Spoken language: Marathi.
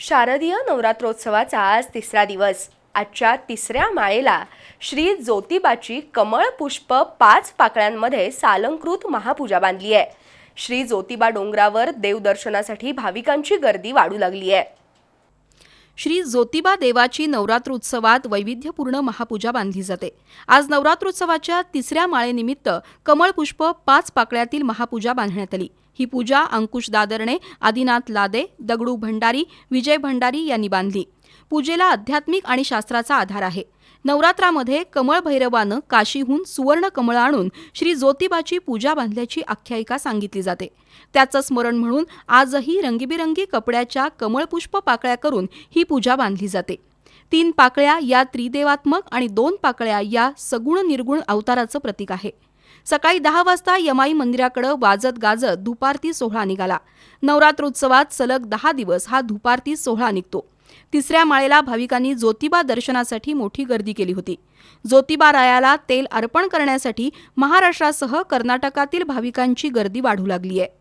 शारदीय नवरात्रोत्सवाचा आज तिसरा दिवस. आजच्या तिसऱ्या माळेला श्री ज्योतिबाची कमळ पुष्प पाच पाकळ्यांमध्ये सालंकृत महापूजा बांधली आहे श्री ज्योतिबा डोंगरावर देवदर्शनासाठी भाविकांची गर्दी वाढू लागली आहे श्री ज्योतिबा देवाची नवरात्रोत्सवात वैविध्यपूर्ण महापूजा बांधली जाते. आज नवरात्रोत्सवाच्या तिसऱ्या माळेनिमित्त कमळपुष्प पाच पाकळ्यातील महापूजा बांधण्यात आली. ही पूजा अंकुश दादरणे आदिनाथ लादे दगडू भंडारी विजय भंडारी यांनी बांधली. पूजेला आध्यात्मिक आणि शास्त्राचा आधार आहे. नवरात्रामध्ये कमळ भैरवानं काशीहून सुवर्ण कमळ आणून श्री ज्योतिबाची पूजा बांधल्याची आख्यायिका सांगितली जाते. त्याचं स्मरण म्हणून आजही रंगीबिरंगी कपड्याच्या कमळपुष्प पाकळ्या करून ही पूजा बांधली जाते. तीन पाकळ्या या त्रिदेवात्मक आणि दोन पाकळ्या या सगुण निर्गुण अवताराचं प्रतीक आहे. सकाळी दहा वाजता यमाई मंदिराकडे वाजत गाजत धुपारती सोहळा निघाला. नवरात्रोत्सवात सलग दहा दिवस हा धुपारती सोहळा निघतो. तिसऱ्या माळेला भाविकांनी ज्योतिबा दर्शनासाठी मोठी गर्दी केली होती. ज्योतिबा रायाला तेल अर्पण करण्यासाठी महाराष्ट्रासह कर्नाटकातील भाविकांची गर्दी वाढू लागली आहे.